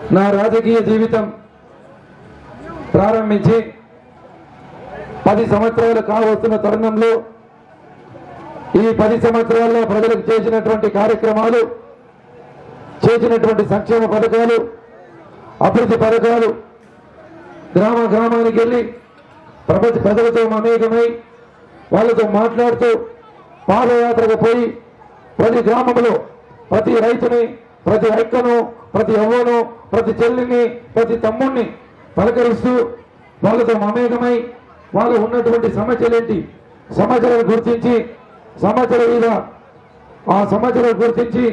నా రాజకీయ జీవితం ప్రారంభించి పది సంవత్సరాలు కావస్తున్న తరుణంలో ఈ పది సంవత్సరాల్లో ప్రజలకు చేసినటువంటి కార్యక్రమాలు చేసినటువంటి సంక్షేమ పథకాలు అభివృద్ధి పథకాలు గ్రామ గ్రామానికి వెళ్ళి ప్రపంచ ప్రజలతో మమేకమై వాళ్ళతో మాట్లాడుతూ పాదయాత్రకు పోయి ప్రతి గ్రామంలో ప్రతి రైతుని ప్రతి అక్కను ప్రతి అవ్వను ప్రతి చెల్లిని ప్రతి తమ్ముణ్ణి పలకరిస్తూ వాళ్ళతో మమేకమై వాళ్ళు ఉన్నటువంటి సమస్యలేంటి? సమస్యలను గుర్తించి సమస్యల మీద ఆ సమస్యలను గుర్తించి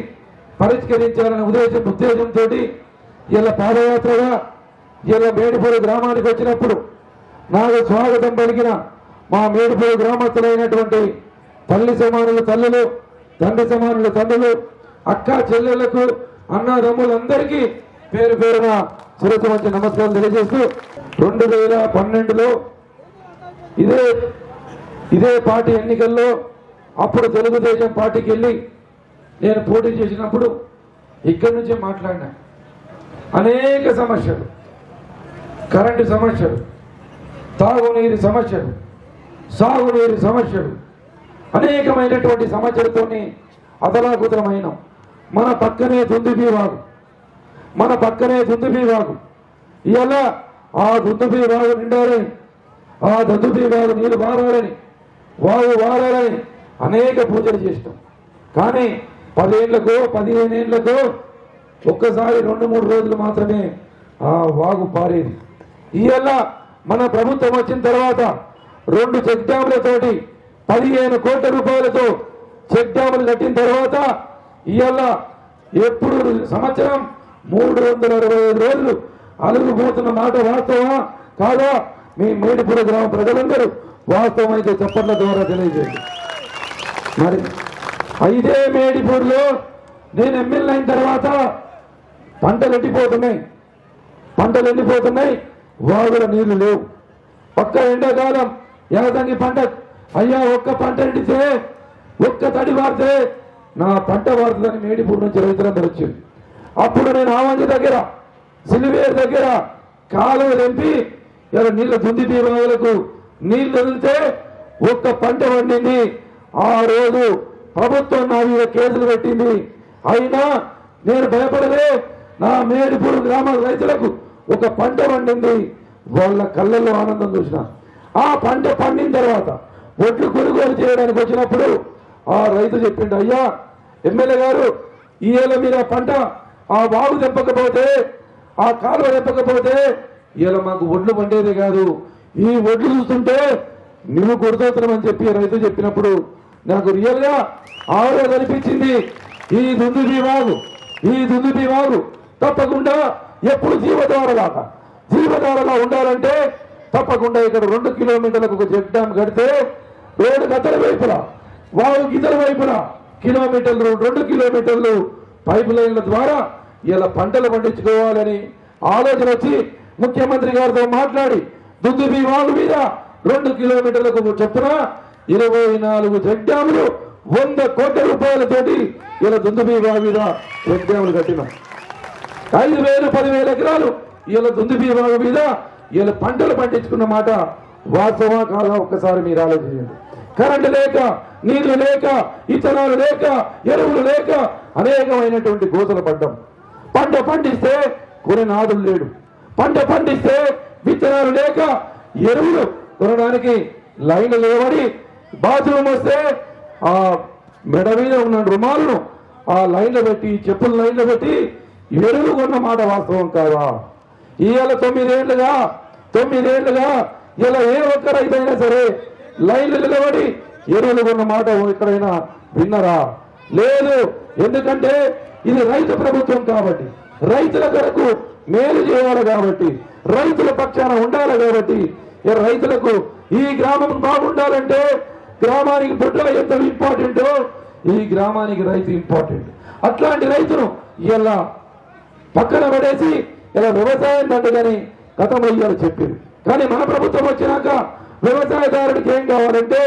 పరిష్కరించాలనే ఉద్దేశం ఉద్దేశంతో ఇలా పాదయాత్రగా ఇలా మేడిపూడి గ్రామానికి వచ్చినప్పుడు నాకు స్వాగతం పలికిన మా మేడిపూడి గ్రామస్తులైనటువంటి తల్లి సమానులు తల్లులు తండ్రి సమానులు తండ్రులు అక్క చెల్లెళ్ళకు అన్నదమ్ములందరికీ పేరు పేరున శిరస్సు మంచి నమస్కారం తెలియజేస్తూ రెండు వేల పన్నెండులో ఇదే ఇదే పార్టీ ఎన్నికల్లో అప్పుడు తెలుగుదేశం పార్టీకి వెళ్ళి నేను పోటీ చేసినప్పుడు ఇక్కడి నుంచే మాట్లాడినా. అనేక సమస్యలు. కరెంటు సమస్యలు తాగునీరు సమస్యలు సాగునీరు సమస్యలు అనేకమైనటువంటి సమస్యలతోని అదలాకుతలమైన మన పక్కనే దుందుబీ వాగు. మన పక్కనే దుందుబీ వాగు. ఇవాళ ఆ దుందుబీ వాగు నిండాలని ఆ దుందుబీ వాగు నీరు వారాలని వాగు వారాలని అనేక పూజలు చేసినాం. కానీ పదేళ్ళకు పదిహేను ఏళ్ళకు ఒక్కసారి రెండు మూడు రోజులు మాత్రమే ఆ వాగు పారేది. ఇవాళ మన ప్రభుత్వం వచ్చిన తర్వాత రెండు చెక్ డ్యాములతోటి పదిహేను కోట్ల రూపాయలతో చెక్ డ్యాములు కట్టిన తర్వాత ఇవాళ ఎప్పుడు సంవత్సరం మూడు వందల అరవై ఐదు రోజులు అలుగుపోతున్న మాట వాస్తవా కాదా? మీ మేడిపుర గ్రామ ప్రజలందరూ వాస్తవం అయితే చెప్పట్ల ద్వారా తెలియజేయండి. మరి ఐదే మేడిపూర్లో నేను ఎమ్మెల్యే అయిన తర్వాత పంటలు ఎండిపోతున్నాయి. పంటలు ఎండిపోతున్నాయి. వాగుల నీళ్ళు లేవు. ఒక్క ఎండాకాలం యాదంగి పంట. అయ్యా ఒక్క పంట ఎండితే ఒక్క తడి వారితే నా పంట వారుతుందని మేడిపూర్ నుంచి రైతులందరూ వచ్చింది. అప్పుడు నేను ఆవంజి దగ్గర సిలివేరు దగ్గర కాలువ తెంపి ఇలా నీళ్ళ దుంది దీపాలకు నీళ్ళు వదిలితే ఒక్క పంట పండింది. ఆ రోజు ప్రభుత్వం నా మీద కేసులు పెట్టింది. అయినా నేను భయపడలే. నా మేడిపూర్ గ్రామ రైతులకు ఒక పంట పండింది. వాళ్ళ కళ్ళల్లో ఆనందం చూసిన. ఆ పంట పండిన తర్వాత ఒడ్లు కొనుగోలు చేయడానికి వచ్చినప్పుడు ఆ రైతు చెప్పిండు అయ్యా ఎమ్మెల్యే గారు ఈ ఏళ్ళ మీద పంట ఆ వాగు తెప్పకపోతే ఆ కాలువ తెప్పకపోతే ఇలా మాకు ఒడ్లు పండేదే కాదు. ఈ ఒడ్లు చూస్తుంటే నువ్వు కొడుతున్నామని చెప్పి రైతు చెప్పినప్పుడు నాకు రియల్గా ఆరో కనిపించింది ఈ దుందు వాగు ఈ దుందు వాగు తప్పకుండా ఎప్పుడు జీవధారలాగా జీవధారలా ఉండాలంటే తప్పకుండా ఇక్కడ రెండు కిలోమీటర్లకు ఒక జెడ్ డ్యామ్ కడితే రోడ్డు గతల వైపులా వాగు ఇతర వైపున కిలోమీటర్లు రెండు కిలోమీటర్లు పైప్ లైన్ల ద్వారా ఇలా పంటలు పండించుకోవాలని ఆలోచన వచ్చి ముఖ్యమంత్రి గారితో మాట్లాడి దుద్దు వాగు మీద రెండు కిలోమీటర్లకు చొప్పున ఇరవై నాలుగు చెక్ వంద కోట్ల రూపాయలతోటి ఇలా దుందుబి వాగు మీద చెక్ కట్టిన. కట్టినాం ఐదు వేలు పదివేల ఎకరాలు ఇలా దుందుబి వాగు మీద ఇలా పంటలు పండించుకున్న మాట వాస్తవా కాలం ఒక్కసారి మీరు ఆలోచించండి. కరెంటు లేక నీళ్ళు లేక ఇతనాలు లేక ఎరువులు లేక అనేకమైనటువంటి గోతలు పడ్డం పంట పండిస్తే కొననాదులు లేడు. పంట పండిస్తే విత్తనాలు లేక ఎరువులు కొనడానికి లైన్లు లేవడి బాత్రూమ్ వస్తే ఆ మెడ మీద ఉన్న రుమాలను ఆ లైన్లో పెట్టి చెప్పులు లైన్లో పెట్టి ఎరువులు కొన్న మాట వాస్తవం కాదా? ఇవాళ తొమ్మిదేళ్ళుగా తొమ్మిదేళ్ళుగా ఇలా ఏ ఒక్క రైతైనా సరే లైన్లు నిలబడి ఎరువులు కొన్న మాట ఎక్కడైనా విన్నరా? లేదు. ఎందుకంటే ఇది రైతు ప్రభుత్వం కాబట్టి రైతుల కొరకు మేలు చేయాలి కాబట్టి రైతుల పక్షాన ఉండాలి కాబట్టి రైతులకు ఈ గ్రామం బాగుండాలంటే గ్రామానికి బుడ్డ ఎంత ఇంపార్టెంటో ఈ గ్రామానికి రైతు ఇంపార్టెంట్. అట్లాంటి రైతును ఇలా పక్కన పడేసి ఇలా వ్యవసాయం దండగని గతంలో ఇవాళ చెప్పింది కానీ మన ప్రభుత్వం వచ్చినాక వ్యవసాయదారుడికి ఏం కావాలంటే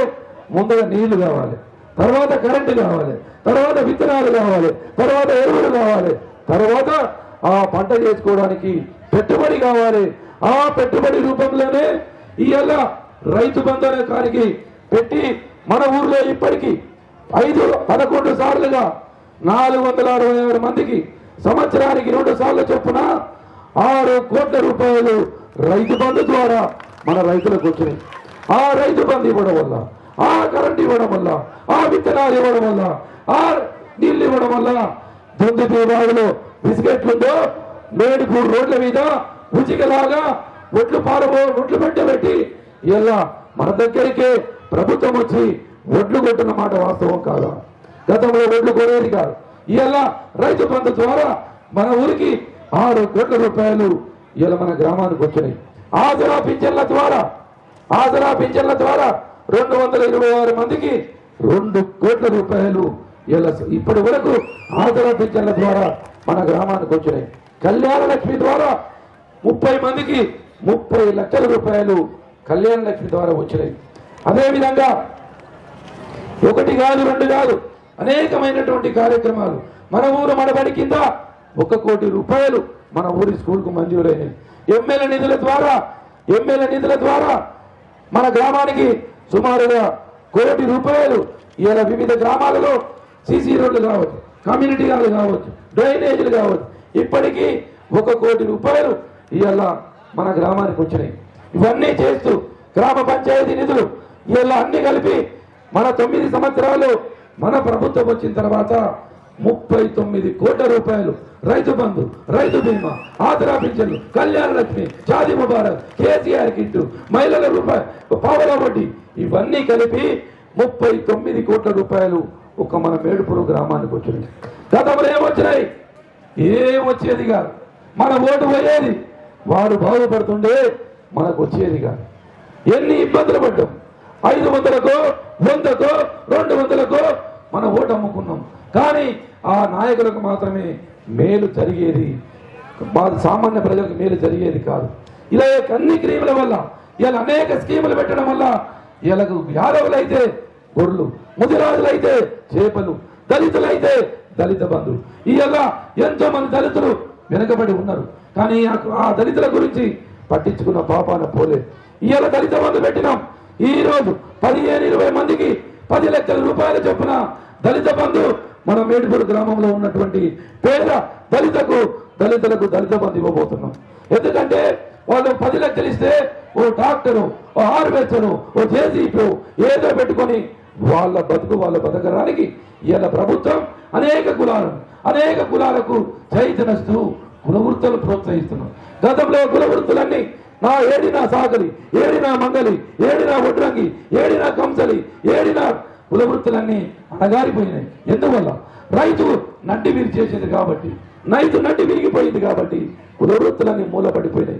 ముందుగా నీళ్ళు కావాలి తర్వాత కరెంటు కావాలి తర్వాత విత్తనాలు కావాలి తర్వాత ఎరువులు కావాలి తర్వాత ఆ పంట చేసుకోవడానికి పెట్టుబడి కావాలి. ఆ పెట్టుబడి రూపంలోనే ఇవాళ రైతు బంధనకానికి పెట్టి మన ఊర్లో ఇప్పటికీ ఐదు పదకొండు సార్లుగా నాలుగు వందల అరవై ఆరు మందికి సంవత్సరానికి రెండు సార్లు చొప్పున ఆరు కోట్ల రూపాయలు రైతు బంధు ద్వారా మన రైతులకు వచ్చినాయి. ఆ రైతు బంధు ఇవ్వడం వల్ల ఆ కరెంట్ ఇవ్వడం వల్ల ఆ విత్తనాలు ఇవ్వడం వల్ల ఆ నీళ్ళు ఇవ్వడం వల్ల దొందిపి వాగులో బిస్కెట్లుందో మేడుకూరు రోడ్ల మీద ఉచికలాగా ఒట్లు పారబో ఒట్లు పెట్టబెట్టి ఇలా మన దగ్గరికే ప్రభుత్వం వచ్చి ఒడ్లు కొట్టిన మాట వాస్తవం కాదా? గతంలో ఒడ్లు కొనేది కాదు. ఇలా రైతు బంధు ద్వారా మన ఊరికి ఆరు కోట్ల రూపాయలు ఇలా మన గ్రామానికి వచ్చినాయి. ఆసరా పింఛన్ల ద్వారా ఆసరా పింఛన్ల ద్వారా రెండు వందల ఇరవై ఆరు మందికి రెండు కోట్ల రూపాయలు ఇలా ఇప్పటి వరకు ఆసరా పింఛన్ల ద్వారా మన గ్రామానికి వచ్చినాయి. కళ్యాణ లక్ష్మి ద్వారా ముప్పై మందికి ముప్పై లక్షల రూపాయలు కళ్యాణ లక్ష్మి ద్వారా వచ్చినాయి. అదేవిధంగా ఒకటి కాదు రెండు కాదు అనేకమైనటువంటి కార్యక్రమాలు. మన ఊరు మనబడి కింద ఒక కోటి రూపాయలు మన ఊరి స్కూల్కు మంజూరైనవి ఎమ్మెల్యే నిధుల ద్వారా ఎమ్మెల్యే నిధుల ద్వారా మన గ్రామానికి సుమారుగా కోటి రూపాయలు ఇలా వివిధ గ్రామాలలో సీసీ రోడ్లు కావచ్చు కమ్యూనిటీ హాల్ కావచ్చు డ్రైనేజీలు కావచ్చు. ఇప్పటికీ ఒక కోటి రూపాయలు ఇవాళ మన గ్రామానికి వచ్చినాయి. ఇవన్నీ చేస్తూ గ్రామ పంచాయతీ నిధులు ఇలా అన్ని కలిపి మన తొమ్మిది సంవత్సరాలు మన ప్రభుత్వం వచ్చిన తర్వాత ముప్పై తొమ్మిది కోట్ల రూపాయలు రైతు బంధు రైతు బీమా ఆదరా పింఛన్లు కళ్యాణ లక్ష్మి షాదీ ముబారక్ కేసీఆర్ కిట్టు మహిళల రూపాయి పావల వడ్డీ ఇవన్నీ కలిపి ముప్పై తొమ్మిది కోట్ల రూపాయలు ఒక మన మేడుపురు గ్రామానికి వచ్చినాయి. గతంలో ఏమొచ్చినాయి ఏం వచ్చేది కాదు. మన ఓటు పోయేది. వాడు బాగుపడుతుండే మనకు వచ్చేది కాదు. ఎన్ని ఇబ్బందులు పడ్డాం? ఐదు వందలకో వందకో రెండు వందలకో మన ఓటు అమ్ముకున్నాం. కానీ ఆ నాయకులకు మాత్రమే మేలు జరిగేది. వారి సామాన్య ప్రజలకు మేలు జరిగేది కాదు. ఇలా అన్ని క్రీముల వల్ల ఇలా అనేక స్కీములు పెట్టడం వల్ల వీళ్ళకు యాదవులైతే గొర్రెలు ముదిరాజులైతే చేపలు దళితులైతే దళిత బంధువులు. ఇవాళ ఎంతో మంది దళితులు వెనుకబడి ఉన్నారు. కానీ ఆ- ఆ దళితుల గురించి పట్టించుకున్న పాపాన పోలే. ఇవాళ దళిత బంధు పెట్టినాం. ఈ రోజు పదిహేను ఇరవై మందికి పది లక్షల రూపాయల చొప్పున దళిత బంధు మన మేడిపూర్ గ్రామంలో ఉన్నటువంటి పేద దళితకు దళితులకు దళిత బంధు ఇవ్వబోతున్నాం. ఎందుకంటే వాళ్ళు పది లక్షలు ఇస్తే ఓ డాక్టరు ఓ హార్వెస్టరు ఓ జేసీపీ ఏదో పెట్టుకొని వాళ్ళ బతుకు వాళ్ళ బతకడానికి ఇలా ప్రభుత్వం అనేక కులాలను అనేక కులాలకు చైతనస్తూ కుల వృత్తులు ప్రోత్సహిస్తున్నాం. గతంలో కుల వృత్తులన్నీ నా ఏడినా సాకలి ఏడినా మంగలి ఏడినా ఒడ్రంగి ఏడినా కంసలి ఏడినా కుల వృత్తులన్నీ అణగారిపోయినాయి. ఎందువల్ల? రైతు నడ్డి విరిచేసింది కాబట్టి రైతు నడ్డి విరిగిపోయింది కాబట్టి కుల వృత్తులన్నీ మూలపడిపోయినాయి.